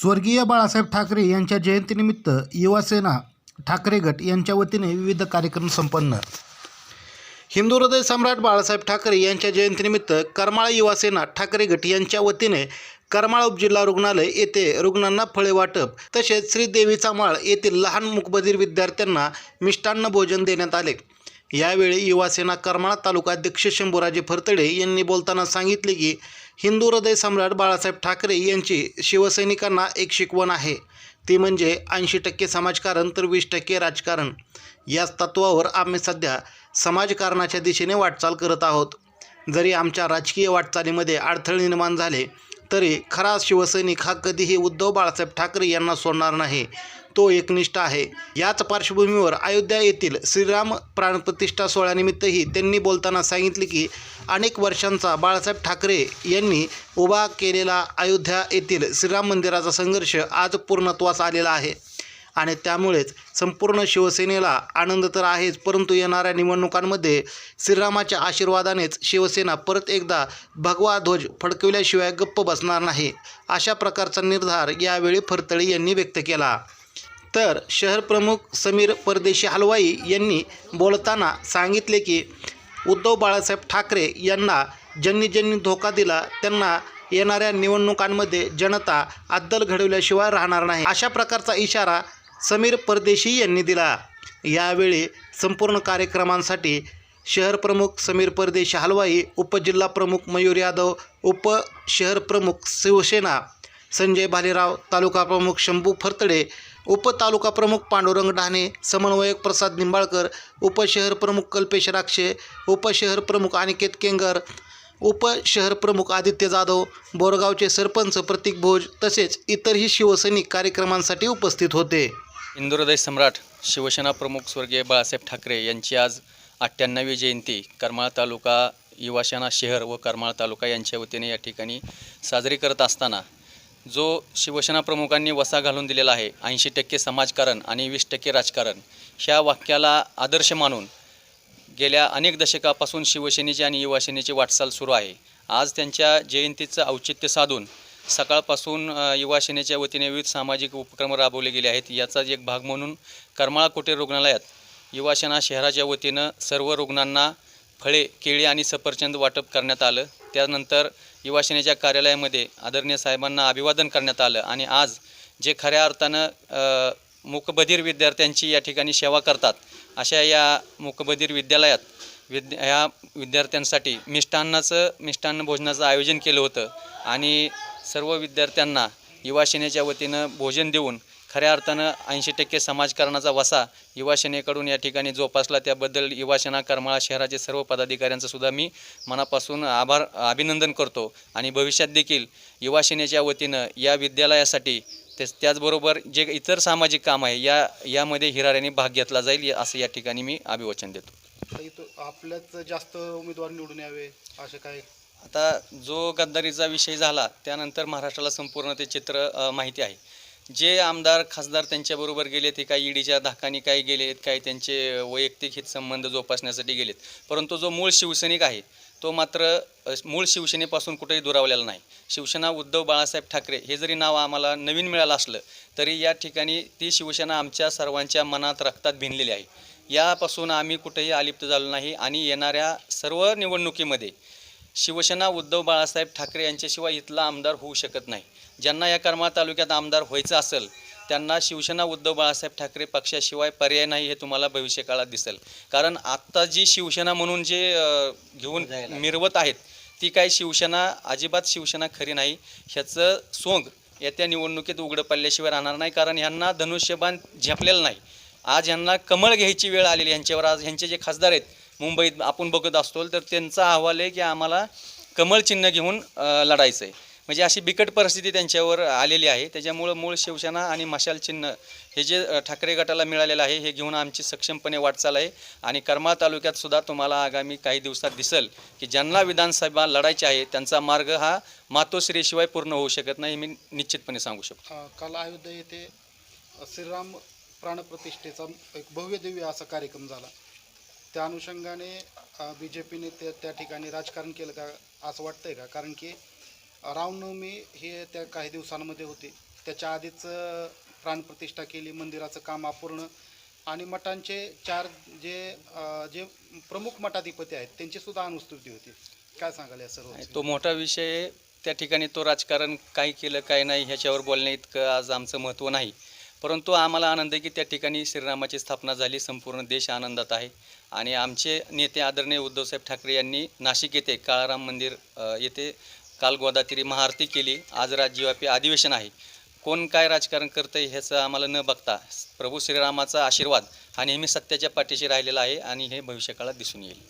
स्वर्गीय बाळासाहेब ठाकरे यांच्या जयंतीनिमित्त युवासेना ठाकरे गट यांच्या वतीने विविध कार्यक्रम संपन्न. हिंदू हृदय सम्राट बाळासाहेब ठाकरे यांच्या जयंतीनिमित्त करमाळा युवासेना ठाकरे गट यांच्या वतीने करमाळा उपजिल्हा रुग्णालय येथे रुग्णांना फळे वाटप तसेच श्रीदेवीचा माळ येथील लहान मुकबधीर विद्यार्थ्यांना मिष्टान्न भोजन देण्यात आले. यावेळी युवासेना करमाळा तालुका अध्यक्ष शंभूराजे फरतडे यांनी बोलताना सांगितले की हिंदू हृदय सम्राट बाळासाहेब ठाकरे यांची शिवसैनिकांना एक शिकवण आहे. ती म्हणजे ऐंशी टक्के समाजकारण तर वीस टक्के राजकारण. याच तत्वावर आम्ही सध्या समाजकारणाच्या दिशेने वाटचाल करत आहोत. जरी आमच्या राजकीय वाटचालीमध्ये अडथळे निर्माण झाले तरी खरा शिवसैनिक हा कधीही उद्धव बाळासाहेब ठाकरे यांना सोडणार नाही. तो एकनिष्ठ आहे. याच पार्श्वभूमीवर अयोध्या येथील श्रीराम प्राणप्रतिष्ठा सोहळ्यानिमित्तही त्यांनी बोलताना सांगितले की अनेक वर्षांचा बाळासाहेब ठाकरे यांनी उभा केलेला अयोध्या येथील श्रीराम मंदिराचा संघर्ष आज पूर्णत्वास आलेला आहे. आणि त्यामुळेच संपूर्ण शिवसेनेला आनंद तर आहेच परंतु येणाऱ्या निवडणुकांमध्ये श्रीरामाच्या आशीर्वादानेच शिवसेना परत एकदा भगवा ध्वज फडकविल्याशिवाय गप्प बसणार नाही अशा प्रकारचा निर्धार यावेळी फरतळी यांनी व्यक्त केला. तर शहर प्रमुख समीर परदेशी हलवाई यांनी बोलताना सांगितले की उद्धव बाळासाहेब ठाकरे यांना ज्यांनी ज्यांनी धोका दिला त्यांना येणाऱ्या निवडणुकांमध्ये जनता अद्दल घडवल्याशिवाय राहणार नाही. अशा प्रकारचा इशारा समीर परदेशी यांनी दिला. यावेळी संपूर्ण कार्यक्रमांसाठी शहर प्रमुख समीर परदेशी हलवाई उपजिल्हा प्रमुख मयूर यादव उप शहर प्रमुख शिवसेना संजय भालेराव तालुका प्रमुख शंभू फरतडे उपतालुका प्रमुख पांडुरंग डहाणे समन्वयक प्रसाद निंबाळकर उपशहर प्रमुख कल्पेश राक्षे उपशहर प्रमुख अनिकेत केंगर उपशहर प्रमुख आदित्य जाधव बोरगावचे सरपंच प्रतीक भोज तसेच इतरही शिवसैनिक कार्यक्रमांसाठी उपस्थित होते. इंदुरदय सम्राट शिवसेना प्रमुख स्वर्गीय बाळासाहेब ठाकरे यांची आज अठ्ठ्याण्णवी जयंती. करमाळा तालुका युवासेना शहर व करमाळा तालुका यांच्या वतीने या ठिकाणी साजरी करत असताना जो शिवसेना प्रमुखांनी वसा घालून दिलेला आहे ऐंशी टक्के समाजकारण आणि वीस टक्के राजकारण ह्या वाक्याला आदर्श मानून गेल्या अनेक दशकापासून शिवसेनेची आणि युवासेनेची वाटचाल सुरू आहे. आज त्यांच्या जयंतीचं औचित्य साधून सकाळपासून युवासेनेच्या वतीने विविध सामाजिक उपक्रम राबवले गेले आहेत. याचाच एक भाग म्हणून करमाळा कुटीर रुग्णालयात युवासेना शहराच्या वतीनं सर्व रुग्णांना फळे केळी आणि सफरचंद वाटप करण्यात आलं. त्यानंतर युवासेनेच्या कार्यालयामध्ये आदरणीय साहेबांना अभिवादन करण्यात आलं आणि आज जे खऱ्या अर्थानं मुकबधीर विद्यार्थ्यांची या ठिकाणी सेवा करतात अशा या मुकबधीर विद्यालयात विद्या ह्या विद्यार्थ्यांसाठी मिष्टान्नाचं मिष्टान्न भोजनाचं आयोजन केलं होतं आणि सर्व विद्यार्थ्यांना युवासेनेच्या वतीनं भोजन देऊन खऱ्या अर्थानं ऐंशी टक्के समाजकारणाचा वसा युवासेनेकडून या ठिकाणी जोपासला. त्याबद्दल युवासेना करमाळा शहराचे सर्व पदाधिकाऱ्यांचं सुद्धा मी मनापासून आभार अभिनंदन करतो. आणि भविष्यात देखील युवासेनेच्या वतीनं या विद्यालयासाठी तेच त्याचबरोबर जे इतर सामाजिक काम आहे या यामध्ये हिराऱ्याने भाग घेतला जाईल असं या ठिकाणी मी अभिवचन देतो. आपल्याच जास्त उमेदवार निवडून यावे असे काय? आता जो गद्दारीचा विषय झाला त्यानंतर महाराष्ट्राला संपूर्ण ते चित्र माहिती आहे. जे आमदार खासदार त्यांच्याबरोबर गेले ते काही ईडीच्या धाकाने काही गेलेत काही त्यांचे वैयक्तिक हितसंबंध जोपासण्यासाठी गेलेत. परंतु जो मूळ शिवसैनिक आहे तो मात्र मूळ शिवसेनेपासून कुठेही दुरावलेला नाही. शिवसेना उद्धव बाळासाहेब ठाकरे हे जरी नाव आम्हाला नवीन मिळालं असलं तरी या ठिकाणी ती शिवसेना आमच्या सर्वांच्या मनात रक्तात भिनलेली आहे. यापासून आम्ही कुठेही अलिप्त झालो नाही आणि येणाऱ्या सर्व निवडणुकीमध्ये शिवसेना उद्धव बाळासाहेब ठाकरे यांच्याशिवाय इथला आमदार होऊ शकत नाही. ज्यांना या करमाळा तालुक्यात आमदार व्हायचं असेल त्यांना शिवसेना उद्धव बाळासाहेब ठाकरे पक्षाशिवाय पर्याय नाही हे तुम्हाला भविष्यकाळात दिसेल. कारण आत्ता जी शिवसेना म्हणून जे घेऊन मिरवत आहेत ती काही शिवसेना अजिबात शिवसेना खरी नाही. ह्याचं सोंग येत्या निवडणुकीत उघडं पडल्याशिवाय राहणार नाही. कारण ह्यांना धनुष्यबाण झेपलेलं नाही. आज ह्यांना कमळ घ्यायची वेळ आलेली यांच्यावर आज ह्यांचे जे खासदार आहेत मुंबईत आपण बघत असतो तर त्यांचा अहवाल आहे की आम्हाला कमळ चिन्ह घेऊन लढायचं आहे म्हणजे अशी बिकट परिस्थिती त्यांच्यावर आलेली आहे. त्याच्यामुळं मूळ शिवसेना आणि मशाल चिन्ह हे जे ठाकरे गटाला मिळालेलं आहे हे घेऊन आमची सक्षमपणे वाटचाल आहे. आणि करमाळ तालुक्यात सुद्धा तुम्हाला आगामी काही दिवसात दिसेल की ज्यांना विधानसभा लढायची आहे त्यांचा मार्ग हा मातोश्रीशिवाय पूर्ण होऊ शकत नाही हे मी निश्चितपणे सांगू शकतो. काल अयोध्या येथे श्रीराम प्राणप्रतिष्ठेचा एक भव्य दिव्य असा कार्यक्रम झाला. त्या अनुषंगाने बी जे पीने त्या त्या ठिकाणी राजकारण केलं का असं वाटतंय का? कारण की रामनवमी हे त्या काही दिवसांमध्ये होते. त्याच्या आधीच प्राणप्रतिष्ठा केली मंदिराचं काम अपूर्ण. आणि मठांचे चार जे जे प्रमुख मठाधिपती आहेत त्यांची सुद्धा अनुस्तुती होती. काय सांगाल या सर्व तो मोठा विषय त्या ठिकाणी तो राजकारण काय केलं काय नाही ह्याच्यावर बोलण्या इतकं आज आमचं महत्त्व नाही. परंतु आम्हाला आनंद आहे की त्या ठिकाणी श्रीरामाची स्थापना झाली संपूर्ण देश आनंदात आहे. आणि आमचे नेते आदरणीय उद्धवसाहेब ठाकरे यांनी नाशिक येथे काळाराम मंदिर येथे काल गोदातिरी महाआरती केली. आज राज्यव्यापी अधिवेशन आहे. कोण काय राजकारण करतं आहे ह्याचं आम्हाला न बघता प्रभू श्रीरामाचा आशीर्वाद हा नेहमी सत्याच्या पाठीशी राहिलेला आहे आणि हे भविष्यकाळात दिसून येईल.